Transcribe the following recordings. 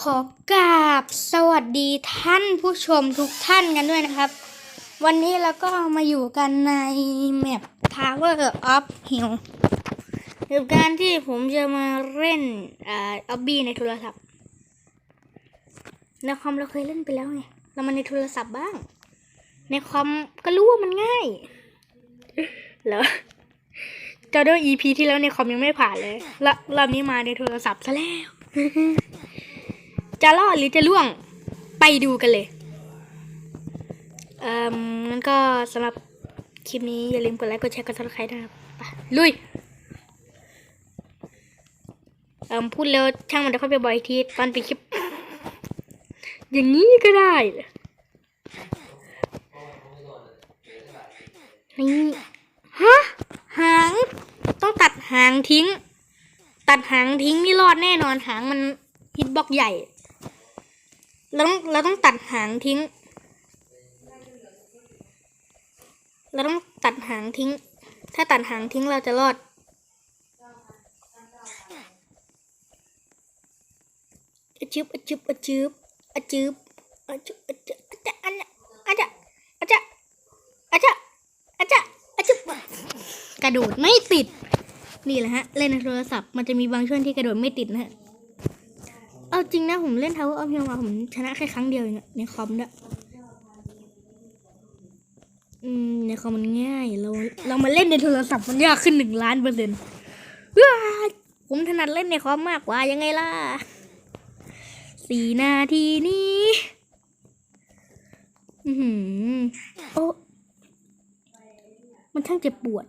ขอกราบสวัสดีท่านผู้ชมทุกท่านกันด้วยนะครับ วันนี้เราก็มาอยู่กันในแมป Tower of Hill คือการที่ผมจะมาเล่นอ่าออบบี้ในโทรศัพท์ในคอมเราเคยเล่นไปแล้วไงเรามาในโทรศัพท์บ้าง ในคอมก็รู้ว่ามันง่ายเหรอจะด้วย EP ที่แล้วในคอมยังไม่ผ่านเลยและรอบนี้มาในโทรศัพท์ซะแล้ว จะรอดหรือจะล่วงไปดูกันเลยเอ่องั้นก็สำหรับคลิปนี้อย่าลืมกดไลค์กดแชร์กดซับสไครต์นะครับไปลุยเอ่อพูดเร็วช่างมันเดี๋ยวค่อยไปบอกอีกทีตอนไปดคลิป อย่างนี้ก็ได้นี่ฮะหางต้องตัดหางทิ้ง ตัดหางทิ้งนี่รอดแน่นอนหางมันฮิตบล็อกใหญ่ เราต้องเราต้องตัดหางทิ้ง เราต้องตัดหางทิ้ง ถ้าตัดหางทิ้งเราจะรอด อจึบอจึบอจึบอจึบอจึบอจึบอะจะอันอะจะอะจะอะจะอะจะอจึบกระโดดไม่ติด นี่แหละฮะ เล่นในโทรศัพท์มันจะมีบางช่วงที่กระโดดไม่ติดนะฮะ เอาจริงนะผมเล่น Tower of Hell มาผมชนะแค่ครั้งเดียวเองในคอมด้วยอืมในคอมมันง่ายเราเรามาเล่นในโทรศัพท์มันยากขึ้นหนึ่งล้านเปอร์เซ็นต์ว้ยผมถนัดเล่นในคอมมากกว่ายังไงล่ะสี่นาทีนี้อือหือโอ้มันช่างเจ็บปวด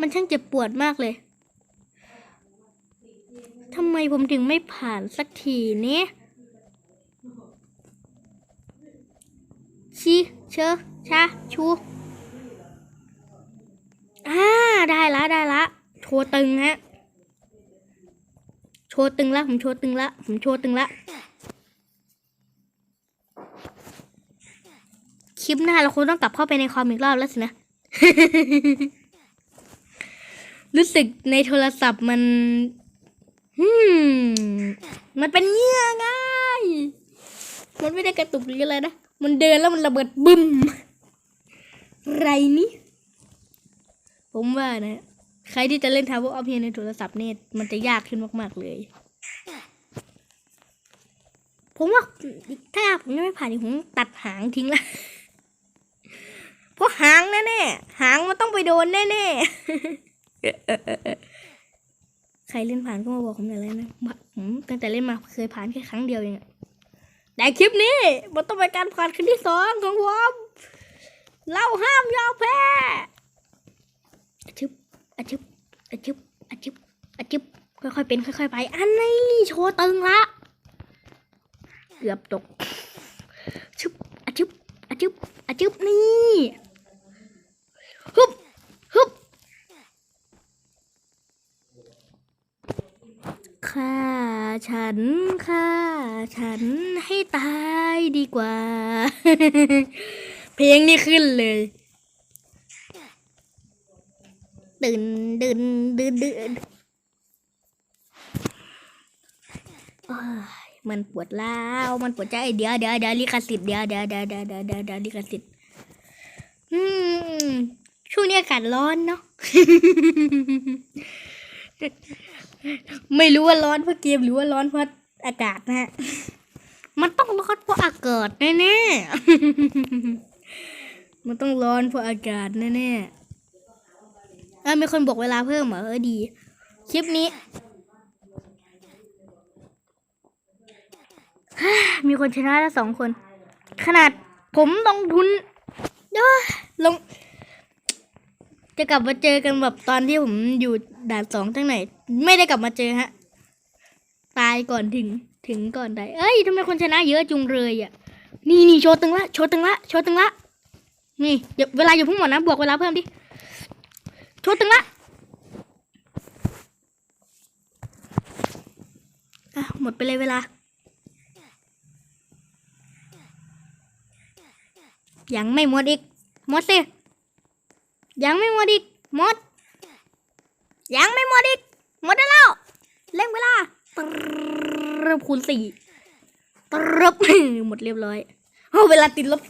มันช่างเจ็บปวดมากเลย ทำไมผมถึงไม่ผ่านสักทีเนี่ยชีเชอชาชูอ่าได้ละได้ละ โชว์ตึงฮะ โชว์ตึงละ ผมโชว์ตึงละ ผมโชว์ตึงละ คลิปหน้าเราคงต้องกลับเข้าไปในคอมอีกรอบแล้วสินะ รู้สึกในโทรศัพท์มัน มมันเป็นเงี้ยง่ายมันไม่ได้กระตุกหรืออะไรนะ มันเดินแล้วมันระเบิดบึ้มไรนี่ผมว่านะ ใครที่จะเล่น Tower of Hell ในโทรศัพท์เนี่ยมันจะยากขึ้นมาก ๆ เลย ผมว่าถ้าผมยังไม่ผ่านนี่ผมตัดหางทิ้งละเพราะหางแน่ๆหางมันต้องไปโดนแน่ๆ ใครเล่นผ่านก็มาบอกผมหน่อยเลยนะผมตั้งแต่เล่นมาเคยผ่านแค่ครั้งเดียวเองแต่คลิปนี้มันต้องเป็นการผ่านครั้งที่สองของผมเราห้ามยอมแพ้อะชึบอะชึบอะชึบอะชึบอะชึบค่อยๆเป็นค่อย ๆ ไป อันนี้โชว์ตึงละ เกือบตกชึบอะชึบอะชึบอะชึบนี่ฮึบฮึบฆ่า ฉันฆ่าฉันให้ตายดีกว่า เพลงนี้ขึ้นเลยตื่นดื่นดื่นดื่นมันปวดล้าวมันปวดใจเดี๋ยวเดี๋ยวเดี๋ยวลิขสิทธิ์เดี๋ยวเดี๋ยวเดี๋ยวเดี๋ยวเดี๋ยวเดี๋ยวเดี๋ยวลิขสิทธิ์อืมช่วงนี้อากาศร้อนเนาะ ไม่รู้ว่าร้อนเพราะเกมหรือว่าร้อนเพราะอากาศนะฮะ มันต้องร้อนเพราะอากาศแน่ๆ มันต้องร้อนเพราะอากาศแน่ๆอะมีคนบอกเวลาเพิ่มเหรอเออดี คลิปนี้ มีคนชนะแล้วสองคน ขนาดผมลงทุนเอ้อลง จะกลับมาเจอกันแบบตอนที่ผมอยู่ด่านสองทั้งไหน ไม่ได้กลับมาเจอฮะ ตายก่อนถึงถึงก่อนได้ เอ้ยทำไมคนชนะเยอะจุงเลยอะ นี่นี่โชว์ตึงละ โชว์ตึงละ โชว์ตึงละ นี่เดี๋ยวเวลาอยู่เพิ่งหมดนะ บวกเวลาเพิ่มดิ โชว์ตึงละอะหมดไปเลยเวลา ยังไม่หมดอีก หมดสิ ยังไม่หมดอีกหมด ยังไม่หมดอีกหมดแล้วเร่งเวลาตรบคูณสี่ตรบหมดเรียบร้อยโอ้เวลาติดลบ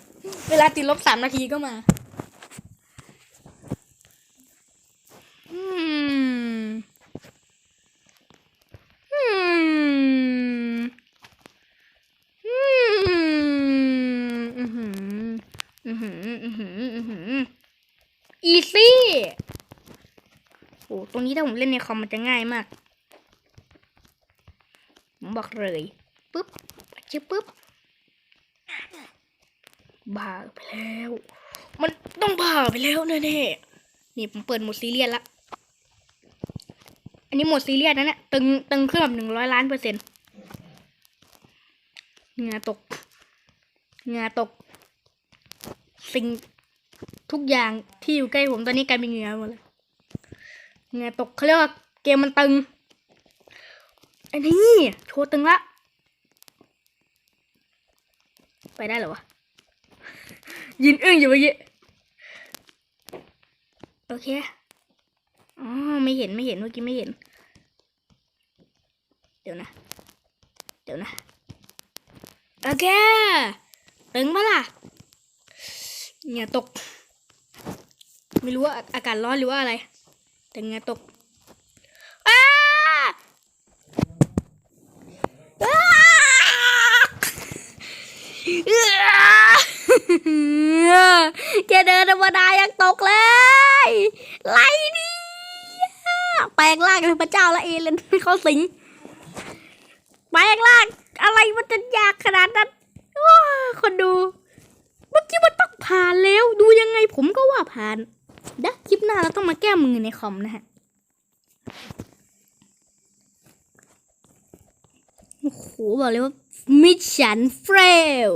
เวลาติดลบสามนาทีก็มาอืมอืมอืมอือหืออือหืออื อีซี่ โอ้ตรงนี้ถ้าผมเล่นในคอมมันจะง่ายมาก ผมบอกเลยปุ๊บชิบปุ๊บบ้าไปแล้ว มันต้องบ้าไปแล้วแน่ๆนี่ผมเปิดโหมดซีเรียสละ อันนี้โหมดซีเรียสนะเนี่ยตึงตึงขึ้นแบบหนึ่งร้อยล้านเปอร์เซ็นต์เหงาตกเหงาตก สิ่ง ทุกอย่างที่อยู่ใกล้ผมตอนนี้กลายเป็นเหงื่อหมดเลยเหงื่อตกเขาเรียกว่าเกมมันตึง อันนี้โชว์ตึงละ ไปได้เหรอวะยืนอึ้งอยู่เมื่อกี้ โอเค อ๋อ ไม่เห็นไม่เห็นเมื่อกี้ไม่เห็น เดี๋ยวนะ เดี๋ยวนะ โอเค ตึงปะล่ะ เงื่อตก ไม่รู้ว่าอากาศร้อนหรือว่าอะไร แต่เงื่อตกอ้าแค่เดินธรรมดายังตกเลยไรนี่แปลงร่างเป็นพระเจ้าละเอเลนเขาสิงแปลงร่างอะไรมันจะยากขนาดนั้นคนดู เมื่อกี้มันต้องผ่านแล้ว ดูยังไงผมก็ว่าผ่านเดี๋ยวคลิปหน้าเราต้องมาแก้มือในคอมนะฮะโอ้โหบอกเลยว่ามิชชันเฟล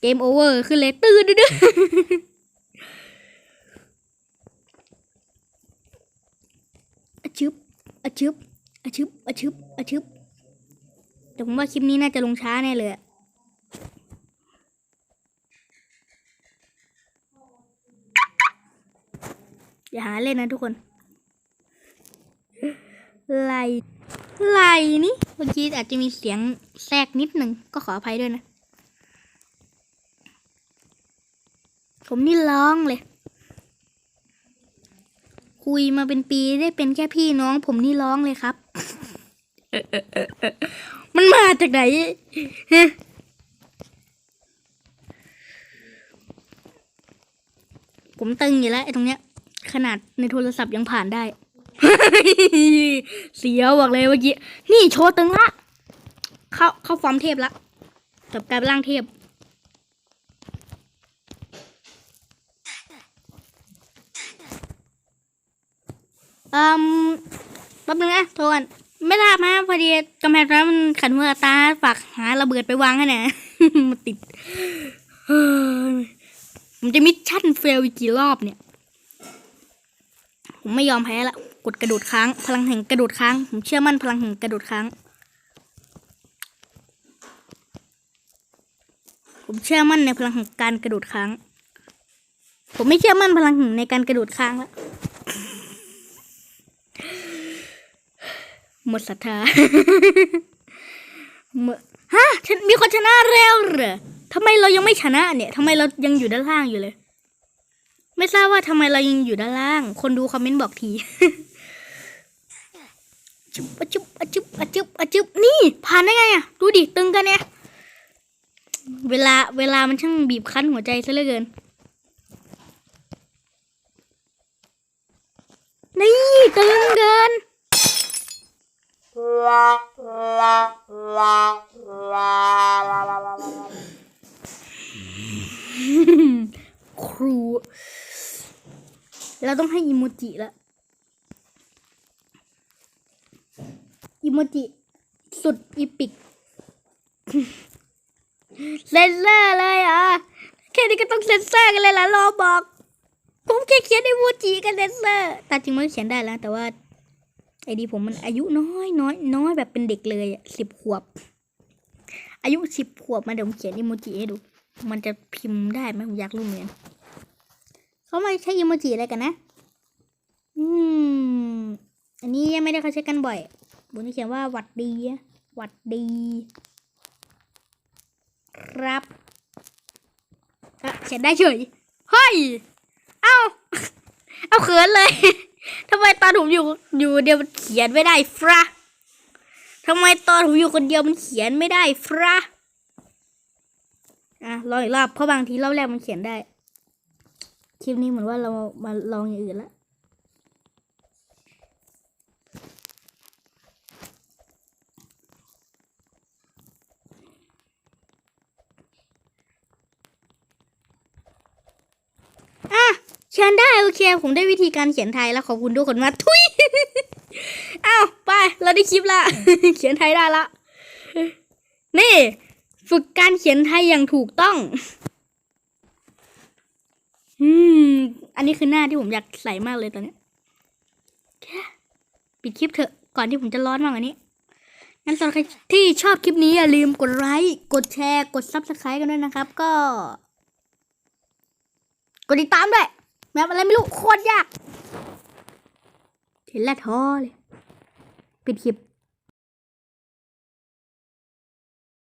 เกมโอเวอร์ขึ้นเลยตื่นดื้ออชึบอชึบอชึบอชึบอชึบแต่ผมว่าคลิปนี้น่าจะลงช้าแน่เลย อย่าหาเล่นนะทุกคนไลไลนี่เมื่อกี้อาจจะมีเสียงแทรกนิดหนึ่งก็ขออภัยด้วยนะ ผมนี่ร้องเลย คุยมาเป็นปีได้เป็นแค่พี่น้อง ผมนี่ร้องเลยครับ มันมาจากไหนฮะผมตึงอยู่แล้วไอ้ตรงเนี้ย ขนาดในโทรศัพท์ยังผ่านได้ เสียวบอกเลยเมื่อกี้ นี่โชว์ตึงละ เข้าเข้าฟอร์มเทพละกับกลายเป็นร่างเทพ อืมแป๊บนึงนะโทรก่อนไม่ทราบฮะพอดีกำแพงรงนั้นมันขันหัวตาฝากหาระเบิดไปวางให้หน่อยมันติดผมจะมิชชั่นเฟลอีกกี่รอบเนี่ย ผมไม่ยอมแพ้ละ กดกระโดดค้าง พลังแห่งกระโดดค้าง ผมเชื่อมั่นพลังแห่งกระโดดค้าง ผมเชื่อมั่นในพลังแห่งการกระโดดค้าง ผมไม่เชื่อมั่นพลังแห่งในการกระโดดค้างล้วหมดศรัทธาเมื่อฮะ มีคนชนะแล้วเหรอทำไมเรายังไม่ชนะเนี่ยทำไมเรายังอยู่ด้านล่างอยู่เลย ไม่ทราบว่าทำไมเรายังอยู่ด้านล่าง คนดูคอมเมนต์บอกที จุบอะจุบอะจุบอะจุบอะจุบนี่ ผ่านได้ไงอะ ดูดิ ตึงกันเนี่ย เวลาเวลามันช่างบีบคั้นหัวใจซะเหลือเกิน นี่ ตึงเกินครู เราต้องให้อิโมจิละอิโมจิสุดอีปิกเซนเซอร์เลยเหรอะแค่นี้ก็ต้องเซนเซอร์กันเลยล่ะรอบอกผมแค่เขียนอิโมจิกันเซนเซอร์แต่จริงมันเขียนได้แล้ว แต่ว่าไอดีผมมันอายุน้อยน้อยน้อยแบบเป็นเด็กเลยสิบขวบ อายุสิบขวบมาเดี๋ยวผมเขียนอิโมจิให้ดู มันจะพิมพ์ได้ไหมผมอยากรู้เหมือนกัน เขามาใช้อิโมจิอะไรกันนะ อืม อันนี้ยังไม่ได้เขาใช้กันบ่อยบนนี้เขียนว่าหวัดดีหวัดดี ครับเขียนได้เฉยเฮ้ย เอ้า เอาเขินเลยทำไมตอนผมอยู่อยู่เดียวมันเขียนไม่ได้ฟระทำไมตอนผมอยู่คนเดียวมันเขียนไม่ได้ฟระอะลองอีกรอบเพราะบางทีรอบแรกมันเขียนได้ คลิปนี้เหมือนว่าเรามาลองอย่างอื่นแล้วอะเขียนได้โอเค ผมได้วิธีการเขียนไทยแล้วขอบคุณทุกคนมากทุยเอ้าไป เราได้คลิปละเขียนไทยได้ละนี่ ฝึกการเขียนไทยอย่างถูกต้อง อืม อันนี้คือหน้าที่ผมอยากใส่มากเลยตอนนี้ ปิดคลิปเถอะ ก่อนที่ผมจะร้อนมากกว่านี้ งั้นสำหรับใครที่ชอบคลิปนี้อย่าลืมกดไลค์ กดแชร์ กดซับสไครต์กันด้วยนะครับ ก็ กดติดตามด้วยแบบอะไรไม่รู้ โคตรยาก เห็นแล้วท้อเลย ปิดคลิป